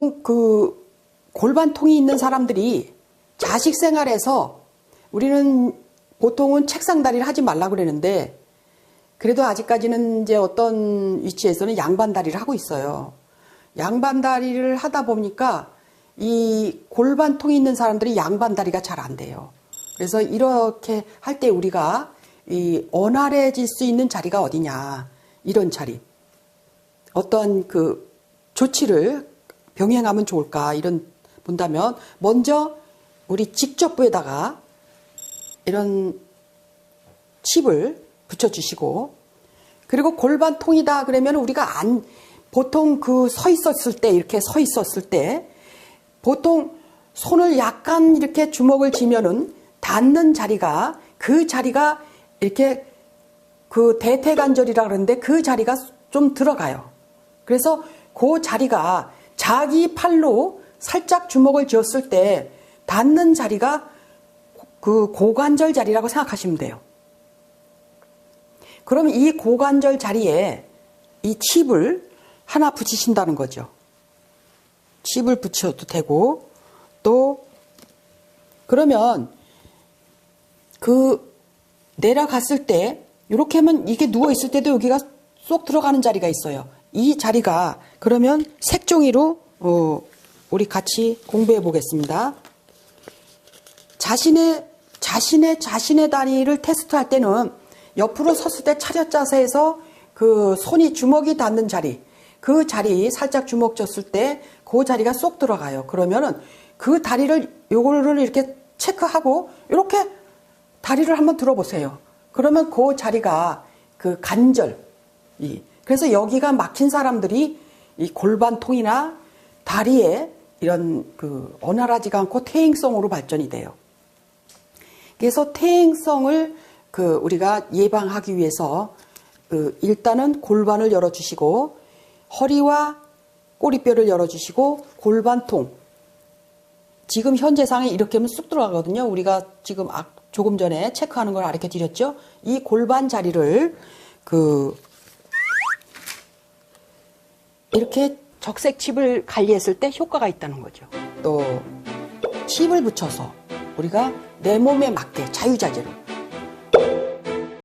그 골반통이 있는 사람들이 자식 생활에서 우리는 보통은 책상 다리를 하지 말라 그러는데 그래도 아직까지는 이제 어떤 위치에서는 양반 다리를 하고 있어요. 양반 다리를 하다 보니까 이 골반통이 있는 사람들이 양반 다리가 잘 안 돼요. 그래서 이렇게 할 때 우리가 이 원활해질 수 있는 자리가 어디냐 이런 자리 어떤 그 조치를 병행하면 좋을까 이런 본다면 먼저 우리 직접부에다가 이런 칩을 붙여주시고 그리고 골반 통이다 그러면 우리가 안 보통 그 서 있었을 때 이렇게 서 있었을 때 보통 손을 약간 이렇게 주먹을 쥐면은 닿는 자리가 그 자리가 이렇게 그 대퇴관절이라 그러는데 그 자리가 좀 들어가요. 그래서 그 자리가 자기 팔로 살짝 주먹을 쥐었을 때 닿는 자리가 그 고관절 자리라고 생각하시면 돼요. 그럼 이 고관절 자리에 이 칩을 하나 붙이신다는 거죠. 칩을 붙여도 되고 또 그러면 그 내려갔을 때 이렇게 하면 이게 누워 있을 때도 여기가 쏙 들어가는 자리가 있어요. 이 자리가 그러면 색종이로 어, 우리 같이 공부해 보겠습니다. 자신의 자신의 자신의 다리를 테스트할 때는 옆으로 섰을 때 차렷 자세에서 그 손이 주먹이 닿는 자리 그 자리 살짝 주먹 졌을 때 그 자리가 쏙 들어가요. 그러면은 그 다리를 요거를 이렇게 체크하고 이렇게 다리를 한번 들어보세요. 그러면 그 자리가 그 관절 이 그래서 여기가 막힌 사람들이 이 골반통이나 다리에 이런 그 원활하지가 않고 퇴행성으로 발전이 돼요. 그래서 퇴행성을 그 우리가 예방하기 위해서 그 일단은 골반을 열어주시고 허리와 꼬리뼈를 열어주시고 골반통 지금 현재 상에 이렇게 하면 쑥 들어가거든요. 우리가 지금 아- 조금 전에 체크하는 걸 가르쳐 드렸죠. 이 골반 자리를 그 이렇게 적색 칩을 관리했을 때 효과가 있다는 거죠. 또 칩을 붙여서 우리가 내 몸에 맞게 자유자재로